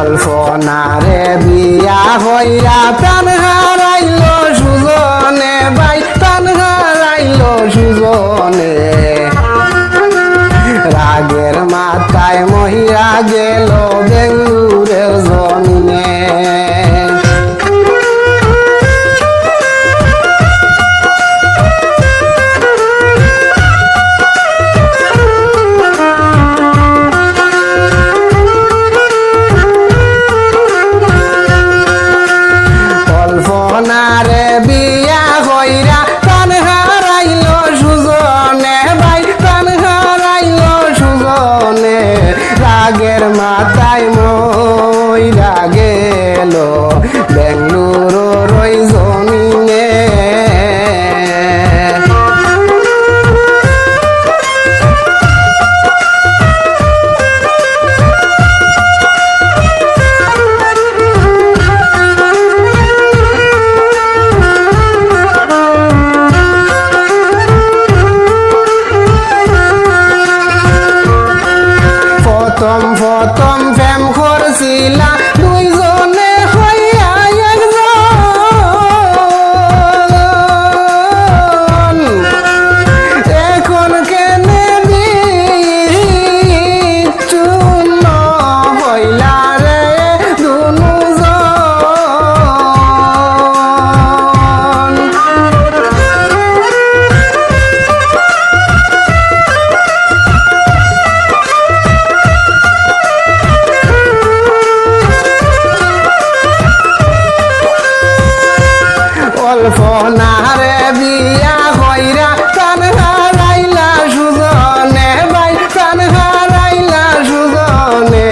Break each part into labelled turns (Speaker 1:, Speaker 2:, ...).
Speaker 1: কল্পনারে বিয়া হইয়া প্রাণ রাগের মাথায় মইরা গেল। বেঙ্গলুরু ওই প্রেম করছিলা অল্প নারে বিয়া হইরা কান হারাইলা সুজনে ভাই কান হারাইলা সুজনে।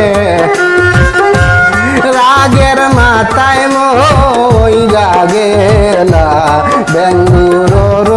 Speaker 1: রাগের মাথায় মই গেলা বেঙ্গুর